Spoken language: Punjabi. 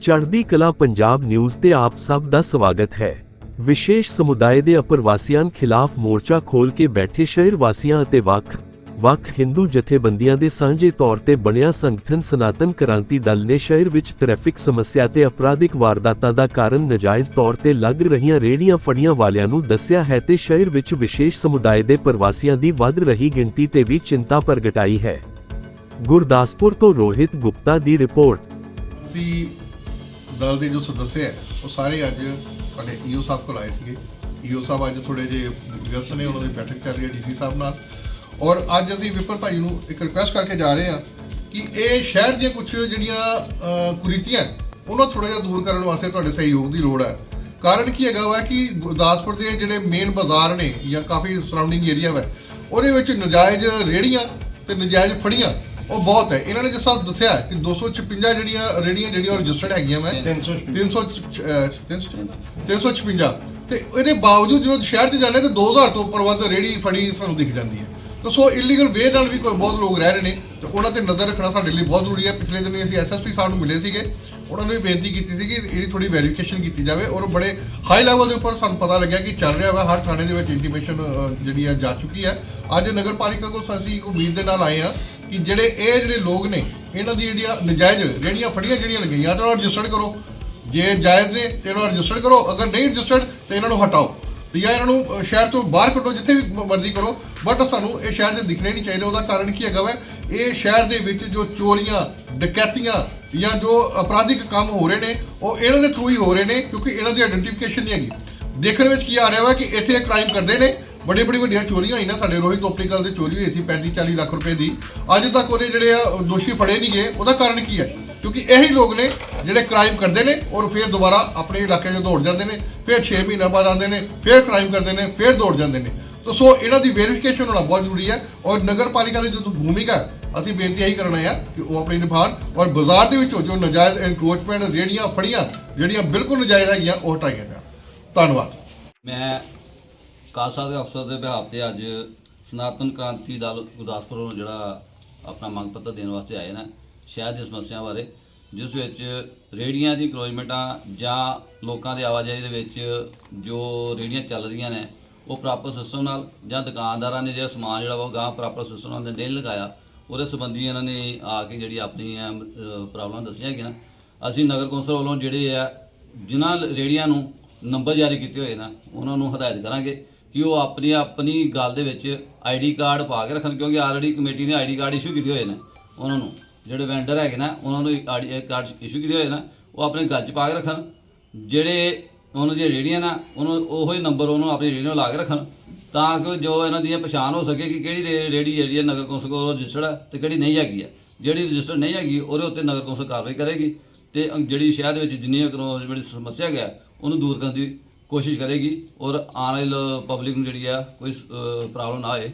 ਚੜ੍ਹਦੀ ਕਲਾ ਪੰਜਾਬ ਨਿਊਜ਼ ਤੇ ਆਪ ਸਭ ਦਾ ਸਵਾਗਤ ਹੈ। ਵਿਸ਼ੇਸ਼ ਸਮੁਦਾਇ ਦੇ ਅਪਰਵਾਸੀਆਂ ਖਿਲਾਫ ਮੋਰਚਾ ਖੋਲ ਕੇ ਬੈਠੇ ਸ਼ਹਿਰ ਵਾਸੀਆਂ ਅਤੇ ਵੱਖ ਵੱਖ ਹਿੰਦੂ ਜਥੇਬੰਦੀਆਂ ਦੇ ਸਾਂਝੇ ਤੌਰ ਤੇ ਬਣਿਆ ਸੰਗਠਨ ਸਨਾਤਨ ਕ੍ਰਾਂਤੀ ਦਲ ਨੇ ਸ਼ਹਿਰ ਵਿੱਚ ਟ੍ਰੈਫਿਕ ਸਮੱਸਿਆ ਤੇ ਅਪਰਾਧਿਕ ਵਾਰਦਾਤਾਂ ਦਾ ਕਾਰਨ ਨਜਾਇਜ਼ ਤੌਰ ਤੇ ਲੱਗ ਰਹੀਆਂ ਰੇਹੜੀਆਂ ਫੜੀਆਂ ਵਾਲਿਆਂ ਨੂੰ ਦੱਸਿਆ ਹੈ ਤੇ ਸ਼ਹਿਰ ਵਿੱਚ ਵਿਸ਼ੇਸ਼ ਸਮੁਦਾਇ ਦੇ ਪ੍ਰਵਾਸੀਆਂ ਦੀ ਵੱਧ ਰਹੀ ਗਿਣਤੀ ਤੇ ਵੀ ਚਿੰਤਾ ਪ੍ਰਗਟਾਈ ਹੈ। ਗੁਰਦਾਸਪੁਰ ਤੋਂ ਰੋਹਿਤ ਗੁਪਤਾ ਦੀ ਰਿਪੋਰਟ। ਦੀ ਦਲ ਦੇ ਜੋ ਸਦੱਸਿਆ ਹੈ, ਉਹ ਸਾਰੇ ਅੱਜ ਸਾਡੇ ਈਓ ਸਾਹਿਬ ਕੋਲ ਆਏ ਸੀਗੇ। ਈਓ ਸਾਹਿਬ ਅੱਜ ਥੋੜੇ ਜੇ ਵਿਅਸਤ ਨੇ, ਉਹਨਾਂ ਦੀ ਬੈਠਕ ਚੱਲ ਰਹੀ ਹੈ ਡੀਸੀ ਸਾਹਿਬ ਨਾਲ। ਔਰ ਅੱਜ ਅਸੀਂ ਵਿਪਨ ਭਾਈ ਨੂੰ ਇੱਕ ਰਿਕੁਐਸਟ ਕਰਕੇ ਜਾ ਰਹੇ ਹਾਂ ਕਿ ਇਹ ਸ਼ਹਿਰ ਦੀਆਂ ਕੁਝ ਜਿਹੜੀਆਂ ਕੁਰੀਤੀਆਂ ਉਹਨਾਂ ਥੋੜਾ ਜਿਹਾ ਦੂਰ ਕਰਨ ਵਾਸਤੇ ਤੁਹਾਡੇ ਸਹਿਯੋਗ ਦੀ ਲੋੜ ਹੈ। ਕਾਰਨ ਕੀ ਹੈਗਾ ਵਾ ਕਿ ਗੁਰਦਾਸਪੁਰ ਦੇ ਜਿਹੜੇ ਮੇਨ ਬਾਜ਼ਾਰ ਨੇ ਜਾਂ ਕਾਫੀ ਸਰਾਊਂਡਿੰਗ ਏਰੀਆ ਵਾ, ਉਹਦੇ ਵਿੱਚ ਨਜਾਇਜ਼ ਰੇੜੀਆਂ ਤੇ ਨਜਾਇਜ਼ ਫੜੀਆਂ ਉਹ ਬਹੁਤ ਹੈ। ਇਹਨਾਂ ਨੇ ਜਿਸ ਤਰ੍ਹਾਂ ਦੱਸਿਆ ਹੈ ਕਿ 256 ਜਿਹੜੀਆਂ ਰੇੜੀਆਂ ਜਿਹੜੀਆਂ ਰਜਿਸਟਰਡ ਹੈਗੀਆਂ ਮੈਂ। 300 356 ਤੇ ਇਹਦੇ ਬਾਵਜੂਦ ਜਦੋਂ ਸ਼ਹਿਰ 'ਚ ਜਾਂਦੇ ਤੇ 2000 ਤੋਂ ਉੱਪਰ ਵੱਧ ਰੇੜੀ ਫੜੀ ਸਾਨੂੰ ਦਿਖ ਜਾਂਦੀ ਹੈ। ਤਾਂ ਸੋ ਇਲੀਗਲ ਵੇ ਨਾਲ ਵੀ ਕੋਈ ਬਹੁਤ ਲੋਕ ਰਹਿ ਰਹੇ ਨੇ। ਤੇ ਉਹਨਾਂ ਤੇ ਨਜ਼ਰ ਰੱਖਣਾ ਸਾਡੇ ਲਈ ਬਹੁਤ ਜ਼ਰੂਰੀ ਹੈ। ਪਿਛਲੇ ਦਿਨ ਅਸੀਂ ਐਸਐਸਪੀ ਸਾਹਿਬ ਨੂੰ ਮਿਲੇ ਸੀਗੇ। ਉਹਨਾਂ ਨੂੰ ਵੀ ਬੇਨਤੀ ਕੀਤੀ ਸੀ ਕਿ ਇਹਦੀ ਥੋੜੀ ਵੈਰੀਫਿਕੇਸ਼ਨ ਕੀਤੀ ਜਾਵੇ ਔਰ ਬੜੇ ਹਾਈ ਲੈਵਲ ਦੇ ਉੱਪਰ ਸਾਨੂੰ ਪਤਾ ਲੱਗਿਆ ਕਿ ਚੱਲ ਰਿਹਾ ਵਾ। ਹਰ ਥਾਣੇ ਦੇ ਵਿੱਚ ਇੰਟੀਮੇਸ਼ਨ ਜਿਹੜੀ ਆ ਜਾ ਚੁੱਕੀ ਹੈ। ਅੱਜ ਨਗਰ ਪਾਲਿਕਾ ਕੋਲ ਅਸੀਂ ਇੱਕ ਉਮੀਦ ਦੇ ਨਾਲ ਆਏ ਆ ਕਿ ਜਿਹੜੇ ਇਹ ਜਿਹੜੇ ਲੋਕ ਨੇ, ਇਹਨਾਂ ਦੀ ਜਿਹੜੀਆਂ ਨਜਾਇਜ਼ ਜਿਹੜੀਆਂ ਫੜੀਆਂ ਜਿਹੜੀਆਂ ਲੱਗੀਆਂ ਤਾਂ ਰਜਿਸਟਰਡ ਕਰੋ। ਜੇ ਜਾਇਜ਼ ਨੇ, ਤੇ ਇਹਨਾਂ ਨੂੰ ਰਜਿਸਟਰਡ ਕਰੋ। ਅਗਰ ਨਹੀਂ ਰਜਿਸਟਰਡ ਤੇ ਇਹਨਾਂ ਨੂੰ ਹਟਾਓ। ਤੇ ਜਾਂ ਇਹਨਾਂ ਨੂੰ ਸ਼ਹਿਰ ਤੋਂ ਬਾਹਰ ਕੱਢੋ, ਜਿੱਥੇ ਵੀ ਮਰਜ਼ੀ ਕਰੋ। ਬਟ ਸਾਨੂੰ ਇਹ ਸ਼ਹਿਰ 'ਚ ਦਿਖਣੇ ਨਹੀਂ ਚਾਹੀਦੇ। ਉਹਦਾ ਕਾਰਨ ਕੀ ਹੈਗਾ ਵਾ? ਇਹ ਸ਼ਹਿਰ ਦੇ ਵਿੱਚ ਜੋ ਚੋਰੀਆਂ, ਡਕੈਤੀਆਂ ਜਾਂ ਜੋ ਅਪਰਾਧਿਕ ਕੰਮ ਹੋ ਰਹੇ ਨੇ, ਉਹ ਇਹਨਾਂ ਦੇ ਥਰੂ ਹੀ ਹੋ ਰਹੇ ਨੇ, ਕਿਉਂਕਿ ਇਹਨਾਂ ਦੀ ਆਇਡੈਂਟੀਫਿਕੇਸ਼ਨ ਨਹੀਂ ਹੈਗੀ। ਦੇਖਣ ਵਿੱਚ ਕੀ ਆ ਰਿਹਾ ਵਾ ਕਿ ਇੱਥੇ ਕ੍ਰਾਈਮ ਕਰਦੇ ਨੇ। ਬੜੀ ਬੜੀ ਵੱਡੀਆਂ ਚੋਰੀਆਂ ਹੋਈਆਂ ਸਾਡੇ ਰੋਹਿਤ ਆਪਟੀਕਲ ਦੇ ਚੋਰੀ ਹੋਈ ਸੀ 35 40 ਲੱਖ ਰੁਪਏ ਦੀ। ਅੱਜ ਤੱਕ ਉਹਦੇ ਜਿਹੜੇ ਆ ਦੋਸ਼ੀ ਫੜੇ ਨਹੀਂ ਗਏ। ਉਹਦਾ ਕਾਰਨ ਕੀ ਹੈ? ਕਿਉਂਕਿ ਇਹੀ ਲੋਕ ਨੇ ਜਿਹੜੇ ਕ੍ਰਾਈਮ ਕਰਦੇ ਨੇ ਔਰ ਫਿਰ ਦੁਬਾਰਾ ਆਪਣੇ ਇਲਾਕੇ 'ਚ ਦੌੜ ਜਾਂਦੇ ਨੇ, ਫਿਰ 6 ਮਹੀਨਾ ਬਾਅਦ ਆਉਂਦੇ ਨੇ, ਫਿਰ ਕ੍ਰਾਈਮ ਕਰਦੇ ਨੇ, ਫਿਰ ਦੌੜ ਜਾਂਦੇ ਨੇ। ਤਾਂ ਸੋ ਇਹਨਾਂ ਦੀ ਵੈਰੀਫਿਕੇਸ਼ਨ ਹੋਣਾ ਬਹੁਤ ਜ਼ਰੂਰੀ ਹੈ ਔਰ ਨਗਰ ਪਾਲਿਕਾ ਦੀ ਜੋ ਭੂਮਿਕਾ ਅਸੀਂ ਬੇਨਤੀ ਇਹੀ ਕਰਨਾ ਹੈ ਕਿ ਉਹ ਆਪਣੀ ਨਿਭਾਣ ਔਰ ਬਾਜ਼ਾਰ ਦੇ ਵਿੱਚੋਂ ਜੋ ਨਜਾਇਜ਼ ਐਨਕਰੋਚਮੈਂਟ ਰੇੜੀਆਂ ਫੜੀਆਂ, ਜਿਹੜੀਆਂ ਬਿਲਕੁਲ ਨਜਾਇਜ਼ ਹੈਗੀਆਂ, ਉਹ ਹਟਾਈਆਂ ਜਾਣ। ਧੰਨਵਾਦ। ਮੈਂ ਕਾਸਾ ਦੇ ਅਫਸਰ ਦੇ ਬਿਹਾਫ ਤੇ ਅੱਜ ਸਨਾਤਨ ਕ੍ਰਾਂਤੀ ਦਲ ਗੁਰਦਾਸਪੁਰ ਵੱਲੋਂ ਜਿਹੜਾ ਆਪਣਾ ਮੰਗ ਪੱਤਰ ਦੇਣ ਵਾਸਤੇ ਆਏ ਨੇ ਸ਼ਹਿਰ ਦੀ ਸਮੱਸਿਆ ਬਾਰੇ, ਜਿਸ ਵਿੱਚ ਰੇੜੀਆਂ ਦੀ ਕਰੋਜਮੈਂਟਾਂ ਜਾਂ ਲੋਕਾਂ ਦੀ ਆਵਾਜਾਈ ਦੇ ਵਿੱਚ ਜੋ ਰੇੜੀਆਂ ਚੱਲ ਰਹੀਆਂ ਨੇ, ਉਹ ਪ੍ਰਾਪਰ ਸਿਸਟਮ ਨਾਲ ਜਾਂ ਦੁਕਾਨਦਾਰਾਂ ਨੇ ਜਿਹੜਾ ਸਮਾਨ ਜਿਹੜਾ ਵਾ ਉਹ ਗਾਂ ਪ੍ਰਾਪਰ ਸਿਸਟਮ ਨਾਲ ਨਹੀਂ ਲਗਾਇਆ, ਉਹਦੇ ਸੰਬੰਧੀ ਇਹਨਾਂ ਨੇ ਆ ਕੇ ਜਿਹੜੀ ਆਪਣੀ ਪ੍ਰੋਬਲਮ ਦੱਸੀਆਂ ਹੈਗੀਆਂ ਅਸੀਂ ਨਗਰ ਕੌਂਸਲ ਵੱਲੋਂ ਜਿਹੜੇ ਆ, ਜਿਨ੍ਹਾਂ ਰੇੜੀਆਂ ਨੂੰ ਨੰਬਰ ਜਾਰੀ ਕੀਤੇ ਹੋਏ ਨਾ, ਉਹਨਾਂ ਨੂੰ ਹਦਾਇਤ ਕਰਾਂਗੇ। ਕਿ ਉਹ ਆਪਣੀ ਆਪਣੀ ਗੱਲ ਦੇ ਵਿੱਚ ਆਈਡੀ ਕਾਰਡ ਪਾ ਕੇ ਰੱਖਣ, ਕਿਉਂਕਿ ਆਲਰੇਡੀ ਕਮੇਟੀ ਨੇ ਆਈਡੀ ਕਾਰਡ ਇਸ਼ੂ ਕੀਤੇ ਹੋਏ ਨੇ ਉਹਨਾਂ ਨੂੰ। ਜਿਹੜੇ ਵੈਂਡਰ ਹੈਗੇ ਨਾ, ਉਹਨਾਂ ਨੂੰ ਆਈਡੀ ਕਾਰਡ ਇਸ਼ੂ ਕੀਤੇ ਹੋਏ ਨਾ, ਉਹ ਆਪਣੇ ਗੱਲ 'ਚ ਪਾ ਕੇ ਰੱਖਣ। ਜਿਹੜੇ ਉਹਨਾਂ ਦੀਆਂ ਰੇੜੀਆਂ ਨਾ, ਉਹਨੂੰ ਉਹੋ ਹੀ ਨੰਬਰ ਉਹਨੂੰ ਆਪਣੀ ਰੇੜੀ ਨੂੰ ਲਾ ਕੇ ਰੱਖਣ, ਤਾਂ ਕਿ ਜੋ ਇਹਨਾਂ ਦੀਆਂ ਪਛਾਣ ਹੋ ਸਕੇ ਕਿ ਕਿਹੜੀ ਰੇ- ਰੇੜੀ ਜਿਹੜੀ ਹੈ ਨਗਰ ਕੌਂਸਲ ਕੋਲ ਰਜਿਸਟਰਡ ਹੈ ਤੇ ਕਿਹੜੀ ਨਹੀਂ ਹੈਗੀ ਹੈ। ਜਿਹੜੀ ਰਜਿਸਟਰ ਨਹੀਂ ਹੈਗੀ, ਉਹਦੇ ਉੱਤੇ ਨਗਰ ਕੌਂਸਲ ਕਾਰਵਾਈ ਕਰੇਗੀ ਤੇ ਜਿਹੜੀ ਸ਼ਹਿਰ ਦੇ ਵਿੱਚ ਜਿੰਨੀਆਂ ਕਰੋ ਜਿਹੜੀ ਸਮੱਸਿਆ ਹੈ, ਉਹਨੂੰ ਦੂਰ ਕਰਨ ਦੀ ਕੋਸ਼ਿਸ਼ ਕਰੇਗੀ ਔਰ ਆਉਣ ਵਾਲੀ ਪਬਲਿਕ ਨੂੰ ਜਿਹੜੀ ਆ ਕੋਈ ਪ੍ਰੋਬਲਮ ਨਾ ਆਏ।